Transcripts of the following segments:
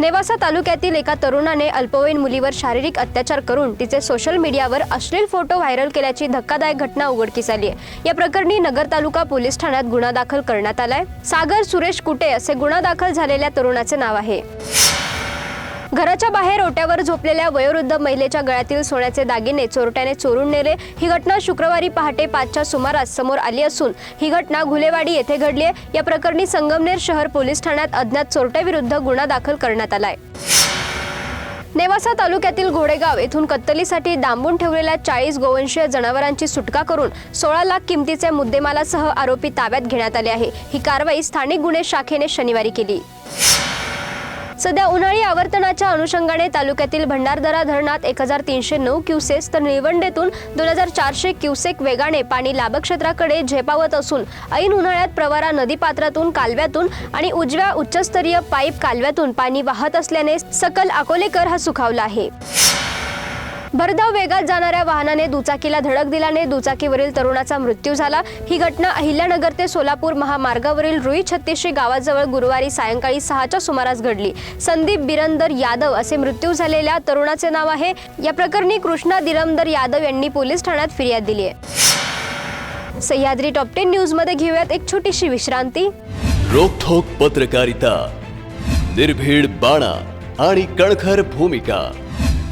नेवासा तालुक्यातील एका तरुणाने अल्पवयीन मुलीवर शारीरिक अत्याचार करून तिचे सोशल मीडियावर अश्लील फोटो व्हायरल केल्याची धक्कादायक घटना उघडकीस आली आहे. या प्रकरणी नगर तालुका पोलीस ठाण्यात गुन्हा दाखल करण्यात आलाय. सागर सुरेश कुटे असे गुन्हा दाखल झालेल्या तरुणाचे नाव आहे. घराच्या बाहेर ओट्यावर झोपलेल्या वयोवृद्ध महिलेच्या गळ्यातील सोन्याचे दागिने चोरट्याने चोरून नेले. ही घटना शुक्रवारी पहाटे पाचच्या सुमारास समोर आली असून ही घटना घुलेवाडी येथे घडली आहे. या प्रकरणी संगमनेर शहर पोलीस ठाण्यात अज्ञात चोरट्याविरुद्ध गुन्हा दाखल करण्यात आलाय नेवासा तालुक्यातील घोडेगाव येथून कत्तलीसाठी डांबून ठेवलेल्या चाळीस गोवंशीय जनावरांची सुटका करून सोळा लाख किमतीचे मुद्देमालासह आरोपी ताब्यात घेण्यात आले आहे. ही कारवाई स्थानिक गुन्हे शाखेने शनिवारी केली. सध्या उन्हाळी आवर्तनाच्या अनुषंगाने तालुक्यातील भंडारदरा धरणात एक हजार तीनशे नऊ क्युसेस तर निळवंडेतून दोन हजार चारशे क्युसेक वेगाने पाणी लाभक्षेत्राकडे झेपावत असून ऐन उन्हाळ्यात प्रवारा नदीपात्रातून कालव्यातून आणि उजव्या उच्चस्तरीय पाईप कालव्यातून पाणी वाहत असल्याने सकल अकोलेकर हा सुखावला आहे. भरधाव वेगात जाणाऱ्या वाहनाने दुचाकीला धडक दिल्याने दुचाकीवरील तरुणाचा मृत्यू झाला. ही घटना अहिल्यानगर ते सोलापूर महामार्गावरील रुई छत्तीसशी गावाजवळ गुरुवारी सायंकाळी सहाच्या सुमारास घडली. संदीप बिरंदर यादव असे मृत्यू झालेल्या तरुणाचे नाव आहे. या प्रकरणी कृष्णा दिरमदर यादव यांनी पोलीस ठाण्यात फिर्याद दिली आहे. सह्याद्री टॉप टेन न्यूजमध्ये घेऊयात एक छोटीशी विश्रांती. रोखोक पत्रकारिता निर्भीड बाणा आणि कणखर भूमिका.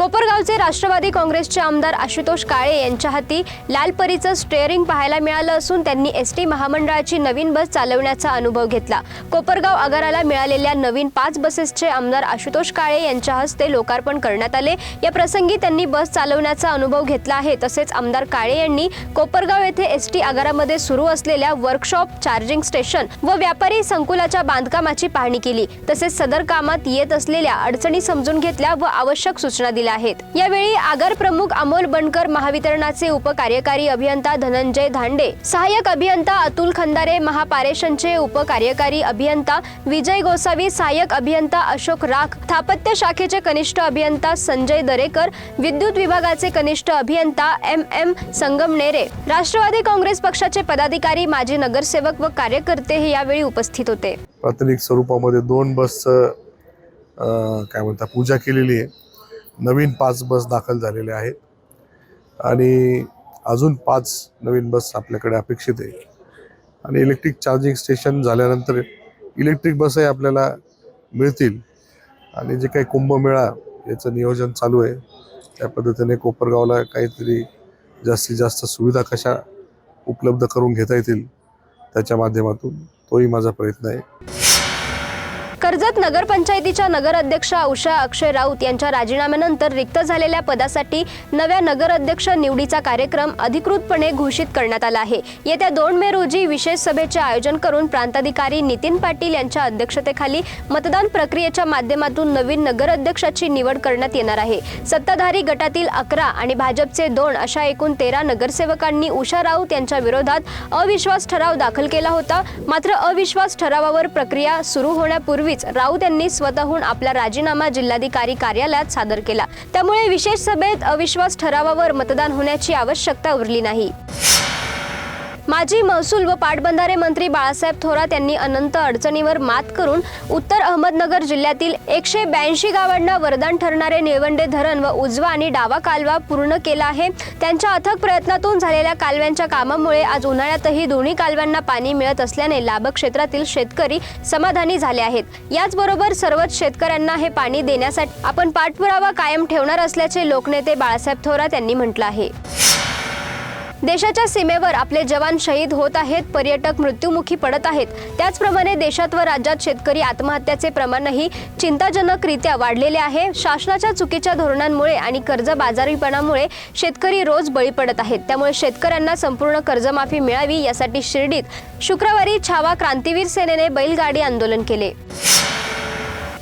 कोपरगावचे राष्ट्रवादी काँग्रेसचे आमदार आशुतोष काळे यांच्या हाती लालपरीचं स्टेअरिंग पाहायला मिळालं असून त्यांनी एस टी महामंडळाची नवीन बस चालवण्याचा अनुभव घेतला. कोपरगाव आगाराला मिळालेल्या नवीन पाच बसेसचे आमदार आशुतोष काळे यांच्या हस्ते लोकार्पण करण्यात आले. या प्रसंगी त्यांनी बस चालवण्याचा अनुभव घेतला आहे. तसेच आमदार काळे यांनी कोपरगाव येथे एस टी आगारामध्ये सुरू असलेल्या वर्कशॉप चार्जिंग स्टेशन व व्यापारी संकुलाच्या बांधकामाची पाहणी केली. तसेच सदर कामात येत असलेल्या अडचणी समजून घेतल्या व आवश्यक सूचना दिल्या. आहेत. यावेळी आगार प्रमुख अमोल बनकर महावितरणाचे उपकार्यकारी अभियंता धनंजय धांडे सहाय्यक अभियंता अतुल खंदारे महापारेषणचे उपकार्यकारी अभियंता विजय गोसावी सहाय्यक अभियंता अशोक राख स्थापत्य शाखेचे कनिष्ठ अभियंता संजय दरेकर विद्युत विभागाचे कनिष्ठ अभियंता M M Sangamnere. Rashtrawadi Congress पक्षाचे पदाधिकारी माजी नगरसेवक व कार्यकर्ते हे यावेळी उपस्थित होते. प्राथमिक स्वरूपामध्ये दोन बसचं काय म्हणतात पूजा केलेली आहे. नवीन पाच बस दाखल झालेल्या आहेत. आणि अजून पाच नवीन बस आपल्याकडे अपेक्षित आहे. आणि इलेक्ट्रिक चार्जिंग स्टेशन झाल्यानंतर इलेक्ट्रिक बसही आपल्याला मिळतील. आणि जे काही कुंभमेळा याचं नियोजन चालू आहे त्या पद्धतीने कोपरगावला काहीतरी जास्तीत जास्त सुविधा कशा उपलब्ध करून घेता येतील त्याच्या माध्यमातून तोही माझा प्रयत्न आहे. कर्जत नगरपंचायतीच्या नगराध्यक्षा उषा अक्षय राऊत यांच्या राजीनाम्यानंतर रिक्त झालेल्या पदासाठी नव्या नगराध्यक्ष निवडीचा कार्यक्रम अधिकृतपणे घोषित करण्यात आला आहे. येत्या दोन मे रोजी विशेष सभेचे आयोजन करून प्रांताधिकारी नितीन पाटील यांच्या अध्यक्षतेखाली मतदान प्रक्रियेच्या माध्यमातून नवीन नगराध्यक्षाची निवड करण्यात येणार आहे. सत्ताधारी गटातील अकरा आणि भाजपचे दोन अशा एकूण तेरा नगरसेवकांनी उषा राऊत यांच्या विरोधात अविश्वास ठराव दाखल केला होता. मात्र अविश्वास ठरावावर प्रक्रिया सुरू होण्यापूर्वी होण्यापूर्वीच राऊत यांनी स्वतःहून आपला राजीनामा जिल्हाधिकारी कार्यालयात सादर केला. त्यामुळे विशेष सभेत अविश्वास ठरावावर मतदान होण्याची आवश्यकता उरली नाही. माजी महसूल व पाटबंधारे मंत्री बाळासाहेब थोरात यांनी अनंत अडचणीवर मात करून उत्तर अहमदनगर जिल्ह्यातील एकशे ब्याऐंशी गावांना वरदान ठरणारे निळवंडे धरण व उजवा आणि डावा कालवा पूर्ण केला आहे. त्यांच्या अथक प्रयत्नातून झालेल्या कालव्यांच्या कामामुळे आज उन्हाळ्यातही दोन्ही कालव्यांना पाणी मिळत असल्याने लाभ क्षेत्रातील शेतकरी समाधानी झाले आहेत. याचबरोबर सर्वच शेतकऱ्यांना हे पाणी देण्यासाठी आपण पाठपुरावा कायम ठेवणार असल्याचे लोकनेते बाळासाहेब थोरात यांनी म्हटलं आहे. देशाच्या सीमेवर आपले जवान शहीद होत आहेत पर्यटक मृत्युमुखी पडत आहेत. त्याचप्रमाणे देशात व राज्यात शेतकरी आत्महत्याचे प्रमाणही चिंताजनकरित्या वाढलेले आहे. शासनाच्या चुकीच्या धोरणांमुळे आणि कर्जबाजारीपणामुळे शेतकरी रोज बळी पडत आहेत. त्यामुळे शेतकऱ्यांना संपूर्ण कर्जमाफी मिळावी यासाठी शिर्डीत शुक्रवारी छावा क्रांतीवीर सेनेने बैलगाडी आंदोलन केले.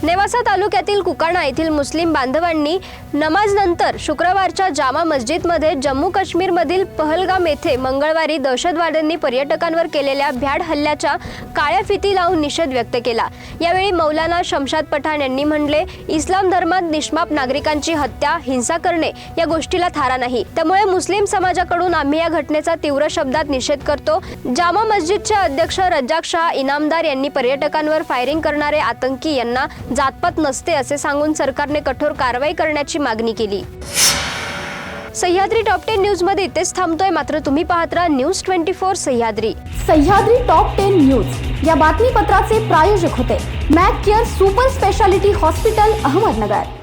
नेवासा तालुक्यातील कुकाणा येथील मुस्लिम बांधवांनी नमाजनंतर शुक्रवारच्या जामा मस्जिदमध्ये जम्मू काश्मीरमधील पहलगाम येथे मंगळवारी दहशतवाद्यांनी पर्यटकांवर केलेल्या भ्याड हल्ल्याच्या काळ्या फिती लावून निषेध व्यक्त केला. यावेळी मौलाना शमशाद पठाण यांनी म्हणले इस्लाम धर्मात निष्पाप नागरिकांची हत्या हिंसा करणे या गोष्टीला थारा नाही. त्यामुळे मुस्लिम समाजाकडून आम्ही या घटनेचा तीव्र शब्दात निषेध करतो. जामा मस्जिदचे अध्यक्ष रज्जाक शाह इनामदार यांनी पर्यटकांवर फायरिंग करणारे आतंकी यांना जातपात नसते असे सांगून सरकारने कठोर कारवाई करण्याची मागणी केली. सह्याद्री टॉप टेन न्यूजमध्ये इथेच थांबतोय. मात्र तुम्ही पाहत राहा news twenty four Sahyadri. Sahyadri top ten news. या बातमीपत्राचे प्रायोजक होते. Mac care super speciality hospital Ahmednagar.